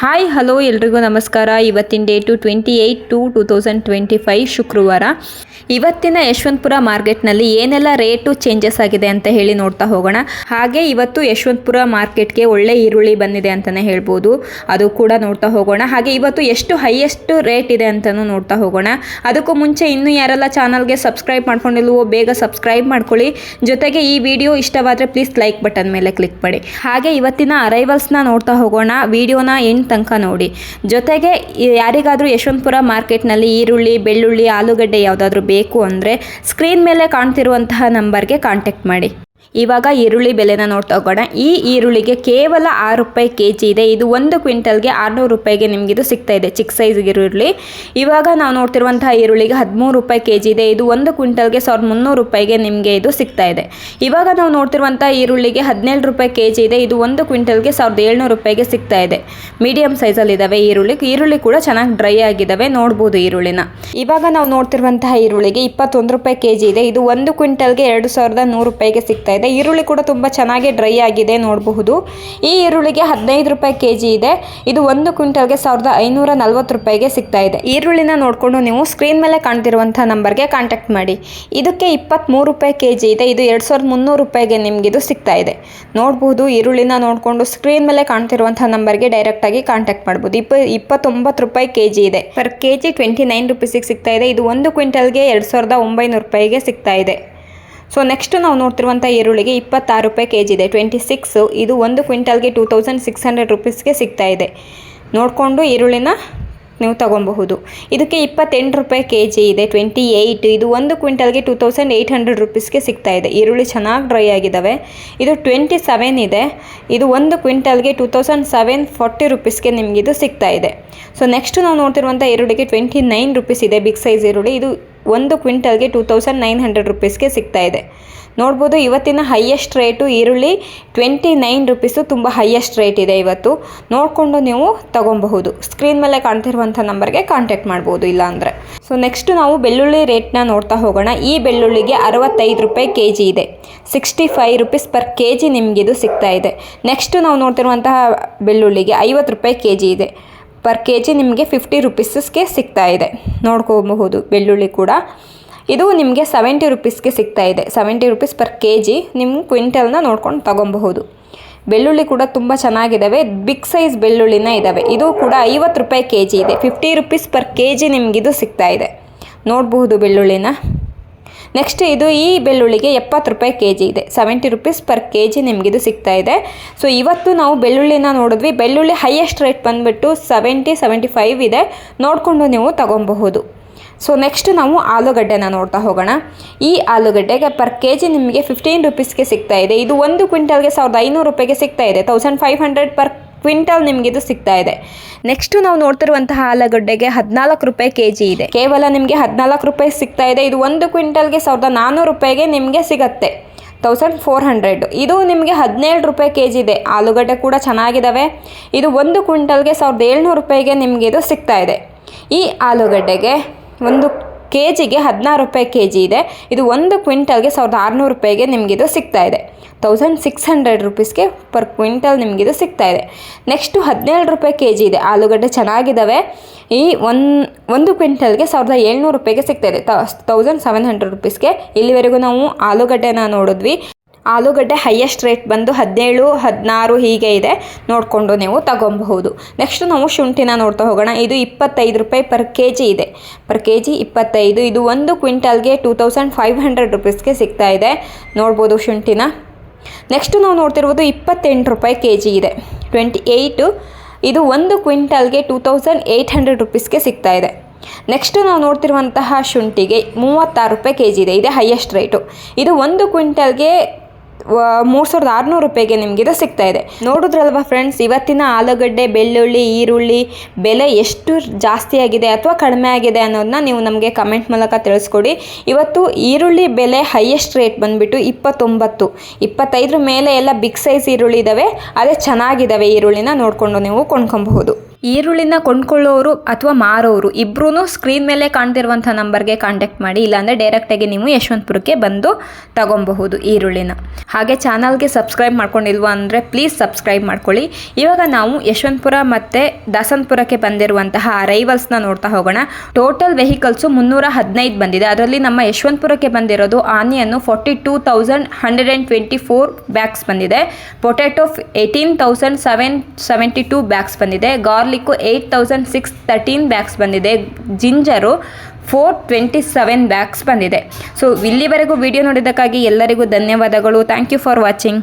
Hi, hello, ಎಲ್ರಿಗೂ ನಮಸ್ಕಾರ. ಇವತ್ತಿನ date twenty eight two two thousand twenty five ಶುಕ್ರವಾರ. ಇವತ್ತಿನ ಯಶವಂತಪುರ ಮಾರ್ಕೆಟ್ನಲ್ಲಿ ಏನೆಲ್ಲ ರೇಟು ಚೇಂಜಸ್ ಆಗಿದೆ ಅಂತ ಹೇಳಿ ನೋಡ್ತಾ ಹೋಗೋಣ. ಹಾಗೆ ಇವತ್ತು ಯಶವಂತಪುರ ಮಾರ್ಕೆಟ್ಗೆ ಒಳ್ಳೆ ಈರುಳ್ಳಿ ಬಂದಿದೆ ಅಂತಲೇ ಹೇಳ್ಬೋದು. ಅದು ಕೂಡ ನೋಡ್ತಾ ಹೋಗೋಣ. ಹಾಗೆ ಇವತ್ತು ಎಷ್ಟು ಹೈಯೆಸ್ಟ್ ರೇಟ್ ಇದೆ ಅಂತಲೂ ನೋಡ್ತಾ ಹೋಗೋಣ. ಅದಕ್ಕೂ ಮುಂಚೆ ಇನ್ನೂ ಯಾರೆಲ್ಲ ಚಾನಲ್ಗೆ ಸಬ್ಸ್ಕ್ರೈಬ್ ಮಾಡ್ಕೊಂಡಿಲ್ವೋ ಬೇಗ ಸಬ್ಸ್ಕ್ರೈಬ್ ಮಾಡ್ಕೊಳ್ಳಿ. ಜೊತೆಗೆ ಈ ವಿಡಿಯೋ ಇಷ್ಟವಾದರೆ ಪ್ಲೀಸ್ ಲೈಕ್ ಬಟನ್ ಮೇಲೆ ಕ್ಲಿಕ್ ಮಾಡಿ. ಹಾಗೆ ಇವತ್ತಿನ ಅರೈವಲ್ಸ್ನ ನೋಡ್ತಾ ಹೋಗೋಣ. ವಿಡಿಯೋನ ಎಂಡ್ ತನಕ ನೋಡಿ. ಜೊತೆಗೆ ಯಾರಿಗಾದರೂ ಯಶವಂತಪುರ ಮಾರ್ಕೆಟ್ನಲ್ಲಿ ಈರುಳ್ಳಿ, ಬೆಳ್ಳುಳ್ಳಿ, ಆಲೂಗಡ್ಡೆ ಯಾವುದಾದ್ರೂ ಬೇಕು ಅಂದರೆ ಸ್ಕ್ರೀನ್ ಮೇಲೆ ಕಾಣ್ತಿರುವಂತಹ ನಂಬರ್ಗೆ ಕಾಂಟ್ಯಾಕ್ಟ್ ಮಾಡಿ. ಇವಾಗ ಈರುಳ್ಳಿ ಬೆಲೆನ ನೋಡ್ತಾ ಈ ಈರುಳ್ಳಿಗೆ ಕೇವಲ ಆರು ರೂಪಾಯಿ ಕೆ ಜಿ ಇದೆ. ಇದು ಒಂದು ಕ್ವಿಂಟಲ್ಗೆ ಆರುನೂರು ರೂಪಾಯಿಗೆ ನಿಮಗಿದು ಸಿಗ್ತಾ ಇದೆ, ಚಿಕ್ಕ ಸೈಜ್ ಈರುಳ್ಳಿ. ಇವಾಗ ನಾವು ನೋಡ್ತಿರುವಂತಹ ಈರುಳ್ಳಿಗೆ ಹದಿಮೂರು ರೂಪಾಯಿ ಕೆ ಜಿ ಇದೆ. ಇದು ಒಂದು ಕ್ವಿಂಟಲ್ಗೆ ಸಾವಿರದ ಮುನ್ನೂರು ರೂಪಾಯಿಗೆ ನಿಮಗೆ ಇದು ಸಿಗ್ತಾ ಇದೆ. ಇವಾಗ ನಾವು ನೋಡ್ತಿರುವಂಥ ಈರುಳ್ಳಿಗೆ ಹದಿನೇಳು ರೂಪಾಯಿ ಕೆ ಜಿ ಇದೆ. ಇದು ಒಂದು ಕ್ವಿಂಟಲ್ಗೆ ಸಾವಿರದ ಏಳ್ನೂರು ರೂಪಾಯಿಗೆ ಸಿಗ್ತಾ ಇದೆ. ಮೀಡಿಯಂ ಸೈಜಲ್ಲಿ ಈರುಳ್ಳಿ. ಈರುಳ್ಳಿ ಕೂಡ ಚೆನ್ನಾಗಿ ಡ್ರೈ ಆಗಿದ್ದಾವೆ ನೋಡ್ಬೋದು ಈರುಳ್ಳಿನ. ಇವಾಗ ನಾವು ನೋಡ್ತಿರುವಂತಹ ಈರುಳ್ಳಿಗೆ ಇಪ್ಪತ್ತೊಂದು ರೂಪಾಯಿ ಕೆ ಜಿ ಇದೆ. ಇದು ಒಂದು ಕ್ವಿಂಟಲ್ಗೆ ಎರಡು ಸಾವಿರದ ನೂರು ರೂಪಾಯಿಗೆ ಸಿಗ್ತಾ ಇದೆ. ಈರುಳ್ಳಿ ಕೂಡ ತುಂಬ ಚೆನ್ನಾಗಿ ಡ್ರೈ ಆಗಿದೆ ನೋಡಬಹುದು. ಈ ಈರುಳ್ಳಿಗೆ ಹದಿನೈದು ರೂಪಾಯಿ ಕೆ ಜಿ ಇದೆ. ಇದು ಒಂದು ಕ್ವಿಂಟಲ್ಗೆ ಸಾವಿರದ ಐನೂರ ನಲ್ವತ್ತು ರೂಪಾಯಿಗೆ ಸಿಗ್ತಾ ಇದೆ. ಈರುಳ್ಳಿನ ನೋಡಿಕೊಂಡು ನೀವು ಸ್ಕ್ರೀನ್ ಮೇಲೆ ಕಾಣ್ತಿರುವಂಥ ನಂಬರ್ಗೆ ಕಾಂಟ್ಯಾಕ್ಟ್ ಮಾಡಿ. ಇದಕ್ಕೆ ಇಪ್ಪತ್ತ್ಮೂರು ರೂಪಾಯಿ ಕೆ ಜಿ ಇದೆ. ಇದು ಎರಡು ಸಾವಿರದ ಮುನ್ನೂರು ರೂಪಾಯಿಗೆ ನಿಮಗಿದು ಸಿಗ್ತಾ ಇದೆ. ನೋಡಬಹುದು, ಈರುಳ್ಳಿನ ನೋಡಿಕೊಂಡು ಸ್ಕ್ರೀನ್ ಮೇಲೆ ಕಾಣ್ತಿರುವಂಥ ನಂಬರ್ಗೆ ಡೈರೆಕ್ಟಾಗಿ ಕಾಂಟ್ಯಾಕ್ಟ್ ಮಾಡ್ಬೋದು. ಇಪ್ಪ, ಇಪ್ಪತ್ತೊಂಬತ್ತು ರೂಪಾಯಿ ಕೆ ಜಿ ಇದೆ. Per K G twenty nine ರುಪೀಸಿಗೆ ಸಿಗ್ತಾ ಇದೆ. ಇದು ಒಂದು ಕ್ವಿಂಟಲ್ಗೆ ಎರಡು ಸಾವಿರದ ಒಂಬೈನೂರು ರೂಪಾಯಿಗೆ ಸಿಗ್ತಾ ಇದೆ. ಸೊ ನೆಕ್ಸ್ಟ್ ನಾವು ನೋಡ್ತಿರುವಂಥ ಈರುಳ್ಳಿಗೆ ಇಪ್ಪತ್ತಾರು ರೂಪಾಯಿ ಕೆ ಜಿ ಇದೆ. ಟ್ವೆಂಟಿ ಸಿಕ್ಸು ಇದು ಒಂದು ಕ್ವಿಂಟಲ್ಗೆ ಟೂ ತೌಸಂಡ್ ಸಿಕ್ಸ್ ಹಂಡ್ರೆಡ್ ರುಪೀಸ್ಗೆ ಸಿಗ್ತಾ ಇದೆ. ನೋಡಿಕೊಂಡು ಈರುಳ್ಳಿನ ನೀವು ತಗೊಬಹುದು. ಇದಕ್ಕೆ ಇಪ್ಪತ್ತೆಂಟು ರೂಪಾಯಿ ಕೆ ಜಿ ಇದೆ. ಟ್ವೆಂಟಿ ಏಯ್ಟ್ ಇದು ಒಂದು ಕ್ವಿಂಟಲ್ಗೆ ಟೂ ತೌಸಂಡ್ ಏಯ್ಟ್ ಹಂಡ್ರೆಡ್ ರುಪೀಸ್ಗೆ ಸಿಗ್ತಾ ಇದೆ. ಈರುಳ್ಳಿ ಚೆನ್ನಾಗಿ ಡ್ರೈ ಆಗಿದ್ದಾವೆ ಇದು ಟ್ವೆಂಟಿ ಸೆವೆನ್ ಇದೆ. ಇದು ಒಂದು ಕ್ವಿಂಟಲ್ಗೆ ಟೂ ತೌಸಂಡ್ ಸೆವೆನ್ ಫಾರ್ಟಿ ರುಪೀಸ್ಗೆ ನಿಮಗಿದು ಸಿಗ್ತಾ ಇದೆ. ಸೊ ನೆಕ್ಸ್ಟ್ ನಾವು ನೋಡ್ತಿರುವಂಥ ಈರುಳ್ಳಿಗೆ ಟ್ವೆಂಟಿ ನೈನ್ ರುಪೀಸ್ ಇದೆ. ಬಿಗ್ ಸೈಜ್ ಈರುಳ್ಳಿ. ಇದು ಒಂದು ಕ್ವಿಂಟಲ್ಗೆ ಟೂ ತೌಸಂಡ್ ನೈನ್ ಹಂಡ್ರೆಡ್ ರುಪೀಸ್ಗೆ ಸಿಗ್ತಾ ಇದೆ. ನೋಡ್ಬೋದು ಇವತ್ತಿನ ಹೈಯೆಸ್ಟ್ ರೇಟು ಈರುಳ್ಳಿ ಟ್ವೆಂಟಿ ನೈನ್ ರುಪೀಸು ತುಂಬ ಹೈಯೆಸ್ಟ್ ರೇಟ್ ಇದೆ ಇವತ್ತು. ನೋಡಿಕೊಂಡು ನೀವು ತಗೊಬಹುದು ಸ್ಕ್ರೀನ್ ಮೇಲೆ ಕಾಣ್ತಿರುವಂಥ ನಂಬರ್ಗೆ ಕಾಂಟ್ಯಾಕ್ಟ್ ಮಾಡ್ಬೋದು ಇಲ್ಲಾಂದರೆ. ಸೊ ನೆಕ್ಸ್ಟ್ ನಾವು ಬೆಳ್ಳುಳ್ಳಿ ರೇಟ್ನ ನೋಡ್ತಾ ಹೋಗೋಣ. ಈ ಬೆಳ್ಳುಳ್ಳಿಗೆ ಅರವತ್ತೈದು ರೂಪಾಯಿ ಕೆ ಜಿ ಇದೆ. Sixty five rupees per K G ನಿಮಗಿದು ಸಿಗ್ತಾ ಇದೆ. ನೆಕ್ಸ್ಟ್ ನಾವು ನೋಡ್ತಿರುವಂತಹ ಬೆಳ್ಳುಳ್ಳಿಗೆ ಐವತ್ತು ರೂಪಾಯಿ ಕೆ ಜಿ ಇದೆ. ಪರ್ ಕೆ ಜಿ ನಿಮಗೆ ಫಿಫ್ಟಿ ರುಪೀಸಸ್ಗೆ ಸಿಗ್ತಾ ಇದೆ. ನೋಡ್ಕೋಬಹುದು, ಬೆಳ್ಳುಳ್ಳಿ ಕೂಡ. ಇದು ನಿಮಗೆ ಸೆವೆಂಟಿ ರುಪೀಸ್ಗೆ ಸಿಗ್ತಾ ಇದೆ. Seventy rupees per K G ನಿಮ್ಮ ಕ್ವಿಂಟಲ್ನ ನೋಡ್ಕೊಂಡು ತೊಗೊಬಹುದು. ಬೆಳ್ಳುಳ್ಳಿ ಕೂಡ ತುಂಬ ಚೆನ್ನಾಗಿದ್ದಾವೆ ಬಿಗ್ ಸೈಜ್ ಬೆಳ್ಳುಳ್ಳಿನ ಇದ್ದಾವೆ ಇದು ಕೂಡ ಐವತ್ತು ರೂಪಾಯಿ ಕೆ ಜಿ ಇದೆ. Fifty rupees per K G ನಿಮಗಿದು ಸಿಗ್ತಾ ಇದೆ. ನೋಡಬಹುದು ಬೆಳ್ಳುಳ್ಳಿನ. ನೆಕ್ಸ್ಟ್ ಇದು ಈ ಬೆಳ್ಳುಳ್ಳಿಗೆ ಎಪ್ಪತ್ತು ರೂಪಾಯಿ ಕೆ ಜಿ ಇದೆ. Seventy rupees per K G ನಿಮಗಿದು ಸಿಗ್ತಾ ಇದೆ. ಸೊ ಇವತ್ತು ನಾವು ಬೆಳ್ಳುಳ್ಳಿನ ನೋಡಿದ್ವಿ. ಬೆಳ್ಳುಳ್ಳಿ ಹೈಯೆಸ್ಟ್ ರೇಟ್ ಬಂದುಬಿಟ್ಟು ಸೆವೆಂಟಿ ಸೆವೆಂಟಿ ಫೈವ್ ಇದೆ. ನೋಡಿಕೊಂಡು ನೀವು ತಗೊಬಹುದು. ಸೊ ನೆಕ್ಸ್ಟ್ ನಾವು ಆಲೂಗಡ್ಡೆನ ನೋಡ್ತಾ ಹೋಗೋಣ. ಈ ಆಲೂಗಡ್ಡೆಗೆ ಪರ್ ಕೆ ಜಿ ನಿಮಗೆ ಫಿಫ್ಟೀನ್ ರುಪೀಸ್ಗೆ ಸಿಗ್ತಾ ಇದೆ. ಇದು ಒಂದು ಕ್ವಿಂಟಲ್ಗೆ ಸಾವಿರದ ಐನೂರು ರೂಪಾಯಿಗೆ ಸಿಗ್ತಾ ಇದೆ. Thousand five hundred per quintal ನಿಮಗಿದು ಸಿಗ್ತಾ ಇದೆ. ನೆಕ್ಸ್ಟ್ ನಾವು ನೋಡ್ತಿರುವಂತಹ ಆಲೂಗಡ್ಡೆಗೆ ಹದಿನಾಲ್ಕು ರೂಪಾಯಿ ಕೆ ಜಿ ಇದೆ. ಕೇವಲ ನಿಮಗೆ ಹದಿನಾಲ್ಕು ರೂಪಾಯಿ ಸಿಗ್ತಾ ಇದೆ. ಇದು ಒಂದು ಕ್ವಿಂಟಲ್ಗೆ ಸಾವಿರದ ನಾನ್ನೂರು ರೂಪಾಯಿಗೆ ನಿಮಗೆ ಸಿಗತ್ತೆ. ತೌಸಂಡ್ ಫೋರ್ ಹಂಡ್ರೆಡ್ ಇದು ನಿಮಗೆ ಹದಿನೇಳು ರೂಪಾಯಿ ಕೆ ಜಿ ಇದೆ. ಆಲೂಗಡ್ಡೆ ಕೂಡ ಚೆನ್ನಾಗಿದ್ದಾವೆ ಇದು ಒಂದು ಕ್ವಿಂಟಲ್ಗೆ ಸಾವಿರದ ಏಳ್ನೂರು ರೂಪಾಯಿಗೆ ನಿಮಗೆ ಇದು ಸಿಗ್ತಾ ಇದೆ. ಈ ಆಲೂಗಡ್ಡೆಗೆ ಒಂದು ಕೆ ಜಿಗೆ ಹದಿನಾರು ರೂಪಾಯಿ ಕೆ ಜಿ ಇದೆ. ಇದು ಒಂದು ಕ್ವಿಂಟಲ್ಗೆ ಸಾವಿರದ ಆರುನೂರು ರೂಪಾಯಿಗೆ ನಿಮಗಿದು ಸಿಗ್ತಾ ಇದೆ. ತೌಸಂಡ್ ಸಿಕ್ಸ್ ಹಂಡ್ರೆಡ್ ರುಪೀಸ್ಗೆ ಪರ್ ಕ್ವಿಂಟಲ್ ನಿಮಗಿದು ಸಿಗ್ತಾ ಇದೆ. ನೆಕ್ಸ್ಟು ಹದಿನೇಳು ರೂಪಾಯಿ ಕೆ ಜಿ ಇದೆ. ಆಲೂಗಡ್ಡೆ ಚೆನ್ನಾಗಿದ್ದಾವೆ ಈ ಒನ್, ಒಂದು ಕ್ವಿಂಟಲ್ಗೆ ಸಾವಿರದ ಏಳ್ನೂರು ರೂಪಾಯಿಗೆ ಸಿಗ್ತಾ ಇದೆ. ತೌಸಂಡ್ ಸೆವೆನ್ ಹಂಡ್ರೆಡ್ ರುಪೀಸ್ಗೆ ಇಲ್ಲಿವರೆಗೂ ನಾವು ಆಲೂಗಡ್ಡೆನ ನೋಡಿದ್ವಿ. ಆಲೂಗಡ್ಡೆ ಹೈಯೆಸ್ಟ್ ರೇಟ್ ಬಂದು ಹದಿನೇಳು, ಹದಿನಾರು ಹೀಗೆ ಇದೆ. ನೋಡಿಕೊಂಡು ನೀವು ತಗೊಬಹುದು. ನೆಕ್ಸ್ಟ್ ನಾವು ಶುಂಠಿನ ನೋಡ್ತಾ ಹೋಗೋಣ. ಇದು ಇಪ್ಪತ್ತೈದು ರೂಪಾಯಿ ಪರ್ ಕೆ ಜಿ ಇದೆ. ಪರ್ ಕೆ ಜಿ ಇಪ್ಪತ್ತೈದು. ಇದು ಒಂದು ಕ್ವಿಂಟಲ್ಗೆ ಟೂ ತೌಸಂಡ್ ಫೈವ್ ಹಂಡ್ರೆಡ್ ರುಪೀಸ್ಗೆ ಸಿಗ್ತಾ ಇದೆ. ನೋಡ್ಬೋದು ಶುಂಠಿನ. ನೆಕ್ಸ್ಟ್ ನಾವು ನೋಡ್ತಿರ್ಬೋದು ಇಪ್ಪತ್ತೆಂಟು ರೂಪಾಯಿ ಕೆ ಜಿ ಇದೆ. ಟ್ವೆಂಟಿ ಏಯ್ಟು ಇದು ಒಂದು ಕ್ವಿಂಟಲ್ಗೆ ಟೂ ತೌಸಂಡ್ ಏಯ್ಟ್ ಹಂಡ್ರೆಡ್ ರುಪೀಸ್ಗೆ ಸಿಗ್ತಾ ಇದೆ. ನೆಕ್ಸ್ಟ್ ನಾವು ನೋಡ್ತಿರುವಂತಹ ಶುಂಠಿಗೆ ಮೂವತ್ತಾರು ರೂಪಾಯಿ ಕೆ ಜಿ ಇದೆ. ಇದೆ ಹೈಯೆಸ್ಟ್ ರೇಟು ಇದು ಒಂದು ಕ್ವಿಂಟಲ್ಗೆ ಮೂರು ಸಾವಿರದ ಆರುನೂರು ರೂಪಾಯಿಗೆ ನಿಮಗೆ ಇದು ಸಿಗ್ತಾ ಇದೆ. ನೋಡಿದ್ರಲ್ವಾ ಫ್ರೆಂಡ್ಸ್ ಇವತ್ತಿನ ಆಲೂಗಡ್ಡೆ, ಬೆಳ್ಳುಳ್ಳಿ, ಈರುಳ್ಳಿ ಬೆಲೆ ಎಷ್ಟು ಜಾಸ್ತಿ ಆಗಿದೆ ಅಥವಾ ಕಡಿಮೆ ಆಗಿದೆ ಅನ್ನೋದನ್ನ ನೀವು ನಮಗೆ ಕಮೆಂಟ್ ಮೂಲಕ ತಿಳಿಸ್ಕೊಡಿ. ಇವತ್ತು ಈರುಳ್ಳಿ ಬೆಲೆ ಹೈಯೆಸ್ಟ್ ರೇಟ್ ಬಂದುಬಿಟ್ಟು ಇಪ್ಪತ್ತೊಂಬತ್ತು. ಇಪ್ಪತ್ತೈದರ ಮೇಲೆ ಎಲ್ಲ ಬಿಗ್ ಸೈಜ್ ಈರುಳ್ಳಿ ಇದ್ದಾವೆ ಅದೇ ಚೆನ್ನಾಗಿದ್ದಾವೆ ಈರುಳ್ಳಿನ ನೋಡಿಕೊಂಡು ನೀವು ಕೊಂಡ್ಕೊಬಹುದು. ಈರುಳ್ಳಿನ ಕೊಂಡ್ಕೊಳ್ಳೋರು ಅಥವಾ ಮಾರೋರು ಇಬ್ಬರೂ ಸ್ಕ್ರೀನ್ ಮೇಲೆ ಕಾಣ್ತಿರುವಂಥ ನಂಬರ್ಗೆ ಕಾಂಟ್ಯಾಕ್ಟ್ ಮಾಡಿ, ಇಲ್ಲಾಂದರೆ ಡೈರೆಕ್ಟಾಗಿ ನೀವು ಯಶವಂತಪುರಕ್ಕೆ ಬಂದು ತಗೊಬಹುದು ಈರುಳ್ಳಿನ. ಹಾಗೆ ಚಾನಲ್ಗೆ ಸಬ್ಸ್ಕ್ರೈಬ್ ಮಾಡ್ಕೊಂಡಿಲ್ವಾ ಅಂದರೆ ಪ್ಲೀಸ್ ಸಬ್ಸ್ಕ್ರೈಬ್ ಮಾಡ್ಕೊಳ್ಳಿ. ಇವಾಗ ನಾವು ಯಶವಂತಪುರ ಮತ್ತು ದಾಸನ್ಪುರಕ್ಕೆ ಬಂದಿರುವಂತಹ ಅರೈವಲ್ಸ್ನ ನೋಡ್ತಾ ಹೋಗೋಣ. ಟೋಟಲ್ ವೆಹಿಕಲ್ಸು ಮುನ್ನೂರ ಹದಿನೈದು ಬಂದಿದೆ. ಅದರಲ್ಲಿ ನಮ್ಮ ಯಶವಂತಪುರಕ್ಕೆ ಬಂದಿರೋದು onion forty two thousand hundred and twenty four bags ಬಂದಿದೆ. Potato eighteen thousand seven seventy two bags ಬಂದಿದೆ. Garlic eight thousand six thirteen bags ಬಂದಿದೆ. Ginger four twenty seven bags ಬಂದಿದೆ. ಸೊ ಇಲ್ಲಿವರೆಗೂ ವಿಡಿಯೋ ನೋಡಿದ್ದಕ್ಕಾಗಿ ಎಲ್ಲರಿಗೂ ಧನ್ಯವಾದಗಳು. Thank you for watching